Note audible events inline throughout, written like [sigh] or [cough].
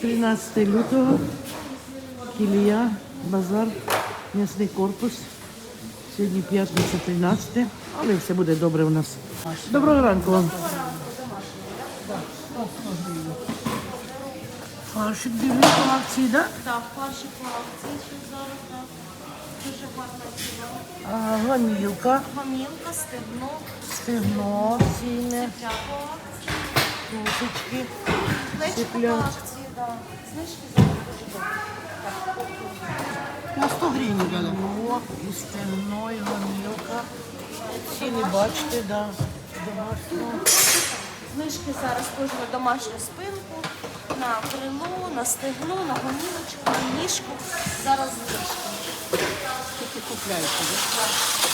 13 лютого, Кілія, базар, м'ясний корпус. Сьогодні п'ятниця 13, але все буде добре у нас. Доброго ранку вам. Фаршик дивлюсь по акції, так? Так, перші по акції ще зараз, так. Дуже гарна ціна. Гамілка, Гомілка, стегно, стегно, ціни, цепля по акції. тушечки. Плечі по акції, так. Знижки зараз дуже добре. На 100 гривень дали. О, і стегно, і. Ціни бачите, да. Домашнього. Знижки зараз кожну домашню спинку, на крило, на стегно, на гомілочку, на ніжку. Зараз знижки. Тільки купляйте, да?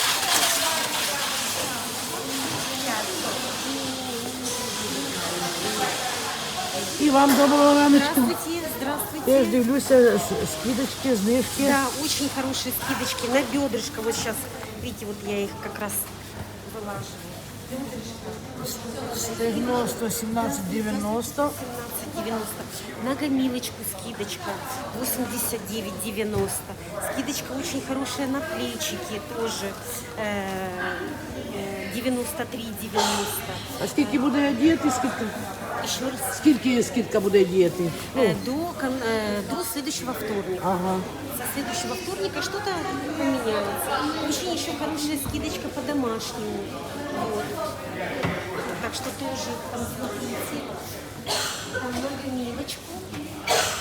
І вам доброго раночку. Здравствуйте, здравствуйте. Я ж дивлюся, с- скидочки, знижки. Да, очень хорошие скидочки на бедрышко. Вот сейчас, видите, вот я их как раз вылаживаю. Стегно 117,90. 17,90. На гомилочку скидочка 89,90. Скидочка очень хорошая на плечики тоже э, э, 93,90. А скільки буде діяти? Скільки, Еще раз. Скільки скидка буде діяти? Ну, Э, до, э, до следующего вторника. ага. Со следующего вторника что-то поменяется. Очень еще хорошая скидочка по домашнему. Вот. Так что тоже там смотрите. Там на гомилочку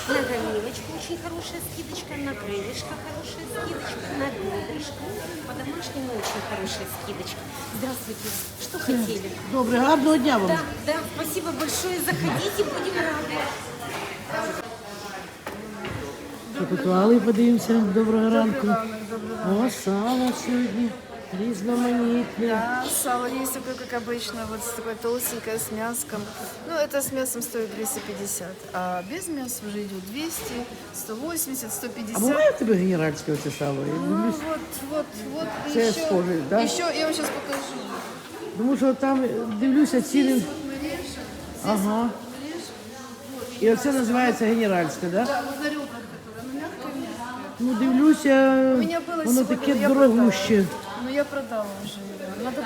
На гомилочку очень хорошая скидочка, на крылышко хорошая скидочка, на бедрышко. По домашнему очень хорошая скидочка. Здравствуйте. Что хотели? Добре, гарного дня вам. Да, да, спасибо большое. Заходите, будем рады. Запитували, подивимося. Доброго ранку. О, сало сьогодні. Різноманітне. Да, сало есть такое, как обычно, вот с такой толстенькое, с мяском. Ну, это с мясом стоит 250, а без мяса уже идет 200, 180, А 150. буває в тебе генеральське оце сало? Я Ну, дивлюсь, вот, вот, вот Це еще, схоже, да? еще, я вам сейчас покажу. Тому що там дивлюся ціни. Ага. І оце називається генеральське, да? Да, вот на ребрах, которая, ну, мягкая, мягкая. Ну дивлюся, У меня было воно сегодня, таке я дорогуще. продала. Я продала его. Надо.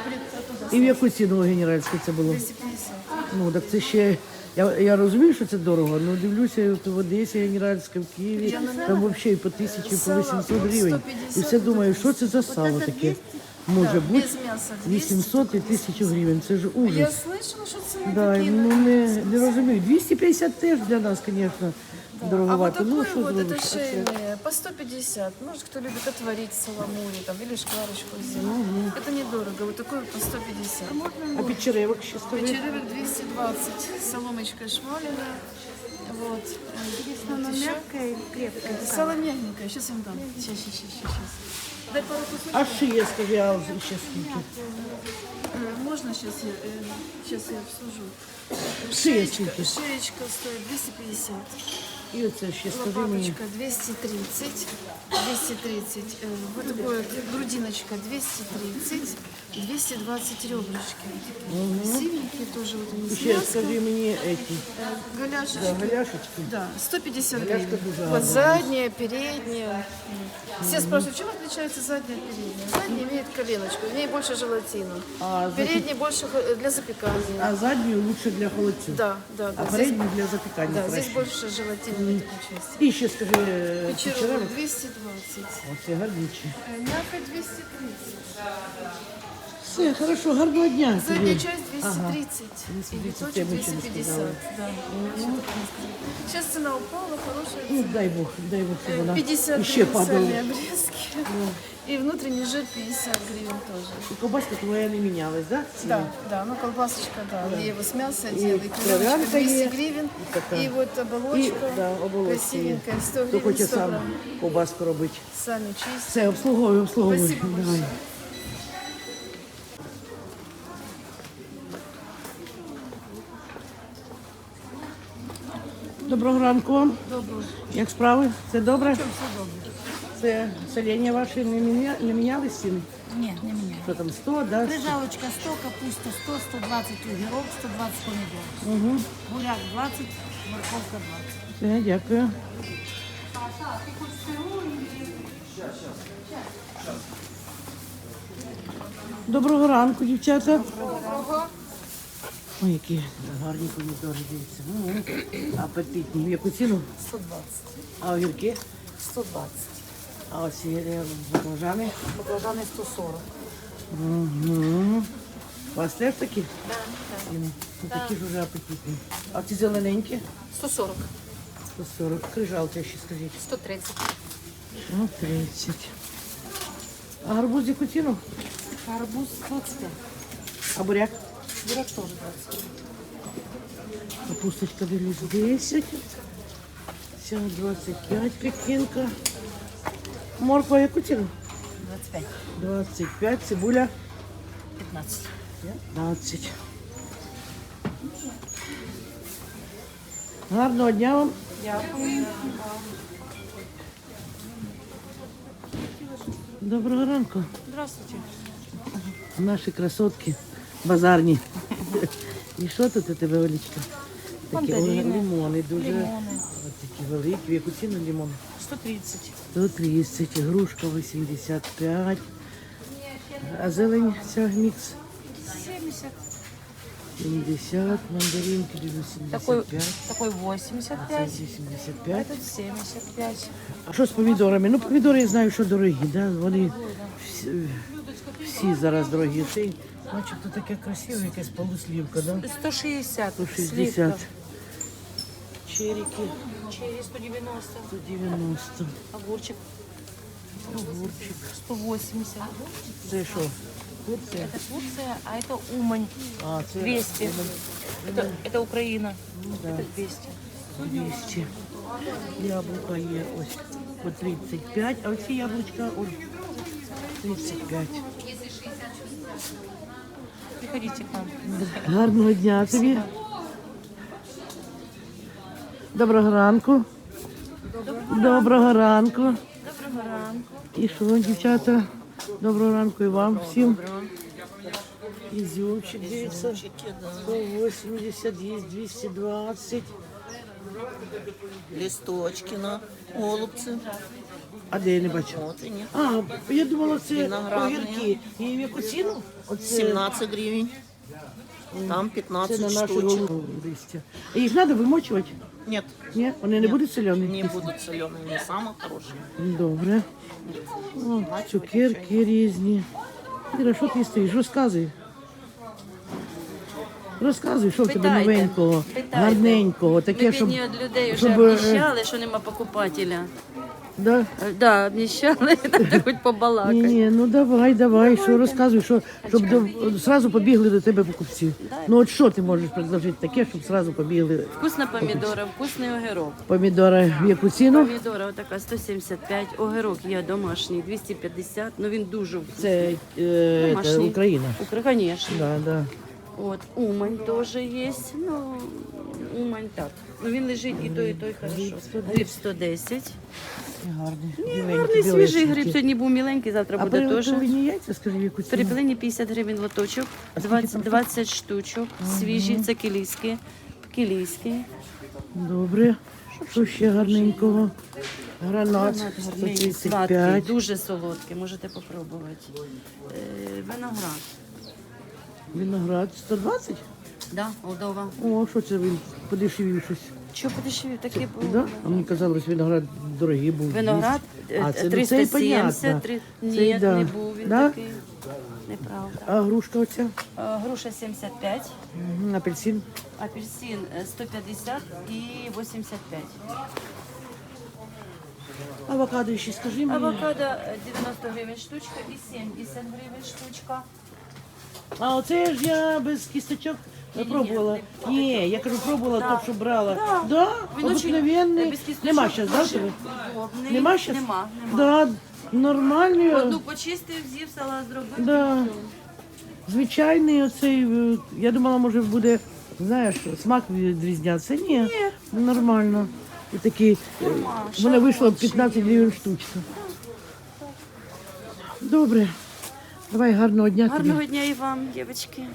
І в яку ціну генеральське це було? 250. Ну так це ще. Я, я розумію, що це дорого, але дивлюся, от в Одесі генеральська, в Києві, там взагалі по тисячі, по Сало, 800 ну, гривень. І все думаю, що це за сало таке? Може бути без мяса 200, 800 і 1000 гривень. Це ж Я слышала, что цены Да, ну не, не розумію. 250 теж для нас, звісно, А вот дороговато. такой Ну що вот, зробиш? это А це- шейные, по 150. Может, кто любит отварить саламуру там, или шкварочку сделать. Это недорого. Вот такой вот по 150. А під черевок ще скажи. Печеревик 220. Соломочка шмалина. Вот. Вот еще. Мягкая и крепкая. Это Сало мягенькое. Сейчас я вам дам. Сейчас, сейчас, сейчас, сейчас. Дай пару кусочков. А шия, скажи, а ще скільки? Э, Можно сейчас я, сейчас я обслужу. Шия Шеечка, скільки? шеечка стоит 250. І вот ще скажи мне. Лопаточка 230, 230, э, вот такое грудиночка 230, 220 ребрышки. Красивенькие тоже вот они І с ще мяском. скажи мені эти, Э, Голяшечки. да, голяшечки. Да, 150 Голяшка гривен. дуже Вот гарна. задняя, передняя. Все спрашивают, чем отличается задняя от передняя? Задняя имеет коленочку, в ней больше желатина. А, значить, Передняя больше хо- для запекания. а задню лучше для холодцю. Да, да, А да. Здесь, передню для запікання да, здесь краще. больше желатина в этой части. І ще скажи, е, Печерова печеревик. 220. Оце гарнічі. Э, Мягко 230. Все, хорошо, гарного дня. Задняя тобі. часть 230. И 230, биточек я бы еще не 250. сказала. Да. Сейчас цена упала, хорошая Ну, дай Бог, дай Бог, щоб вона 50 ще гривен падала. сами обрезки. И внутренний жир 50 гривен тоже. І ковбаска твоя не мінялась, да? Да, да, ну колбасочка, да. Я его с мяса И делаю. кровянка Кровяночка 200 есть. гривен. И такая. И вот І оболочка. да, оболочки. Красивенькая, 100 Хто гривен, хоче 100 сам грамм. ковбаску робити. Сами чистим. Все, обслуговуй, обслуговуй. Спасибо Давай. большое. Доброго ранку вам. Доброго. Як справи? Все добре? Все добре. Це селення ваші не, міня... не міняли ціни? Ні, не міняю. Що там, 100, да? Крижалочка 100, капуста 100, 120 огірок, 120 помідор. Угу. Буряк 20, морковка 20. Все, дякую. Доброго ранку, дівчата. Ой, які гарні помідори, дивіться. М, Апетитні. В яку ціну? 120. А огірки? 120. А ось е, баклажани? Баклажани 140. Угу. У вас теж такі? Ціни? Ну, такі ж вже апетитні. А ці зелененькі? 140. 140. Крижалки ще скажіть. 130. Ну, 30. А гарбуз яку ціну? Арбуз 25. А буряк? Буряк тоже 25. Капусточка дивлюсь 10. Ця 25 пекінка. Морква яку ціну? 25. 25. Цибуля 15. 15. Гарного дня вам. Дякую. Доброго ранку. Здравствуйте. Наші красотки Базарні. І що тут у тебе, Олічка? Такі Мандарини. лимони дуже Лимони. от такі великі. В яку ціну лимон? 130. 130, грушка 85. А зелень ця мікс 70. 70, мандаринки 85. Такой, такой Це 85. 85. Этот 75. А що з помідорами? Ну, помідори я знаю, що дорогі, да? вони всі, всі зараз дорогі. Цей, начебто таке красиве, якась полуслівка, да? 160. 160. Сливка. Черіки Черри 190. 190. Огурчик Огурчик. 180. Це що? Турція? Это Турция, а это Умань. А, це 200. Это, это Украина. да. Это 200. 200. Яблука є ось по 35, а оці яблучка ось 35. Приходите к нам. Гарного дня тобі. Доброго ранку. Доброго ранку. Доброго ранку. І що, дівчата? Доброго ранку і вам всім. Ізюмчик, дивіться. 180, є 220. Листочки на голубці. А де я не бачу? Ні. А, я думала, це Виноградні. огірки. І в яку ціну? Оце, 17 гривень. Там це 15 на нашу штучек. голову листя. А їх треба вимочувати? Нет, Ні? Вони не будуть солені? не будут соленые, не самые хорошие. Добре. О, цукерки різні. Іра, що ти стоїш? Розказуй. Розказуй, що в тебе Питайте, новенького, питайте. гарненького, таке, Ми щоб... бідні від людей вже щоб, е, обіщали, що нема покупателя. Да? Да, обіщали, [laughs] так хоч Ні, побалакати. ні, ну давай, давай, що розказуй, що, щоб до, зразу побігли до тебе покупці. Ну от що ти можеш предложити таке, щоб зразу побігли Вкусна помідора, вкусний огірок. помідори в яку ціну? Помідора отака 175, огірок є домашній 250, ну він дуже вкусний. Це, е, це Домашній. Україна. Україна, звісно. Да, да. От, Умань теж є, ну, Умань так. Ну він лежить і той, і той хорошо. Гриб 110. Гарний. Ні, гарний свіжий гриб, сьогодні був міленький, завтра А буде теж. яйця, скажи, яку ціну? Перепелині 50 гривень лоточок, 20, 20 штучок, свіжі, це кілійські, кілійські. Добре. Що ще гарненького? Гранат Сладкий, 135. дуже солодкий, можете попробувати. Е, виноград. Виноград 120? Да, Молдова. О, що це він подешевів щось? Що подешевів, такий був. Да? А мені казалось, виноград дорогий був. Виноград е, А, це, ну, це і 370, понятно. три... Це, ні, да. не був він Да? такий. Неправда. А грушка оця? Е, Груша 75, Мгм, Апельсин. апельсин е, 150 і 85. Авокадо ще скажи мені. Авокадо е, 90 гривень штучка і 70 гривень штучка. А оце ж я без кісточок пробувала. Ні, я кажу, пробувала то, що брала. Да, очень, е, обикновенний. Нема зараз, да, тебе? Нема зараз? Нема, нема. Да, нормальний. Одну почистив, з'їв, салат зробив. Да. Звичайний оцей, е, я думала, може буде, знаєш, смак відрізнятися. Ні, нормально. І такий, е, мене вийшло 15 гривень штучка. Добре. Давай гарного дня тобі. Гарного дня і вам, дівчатки.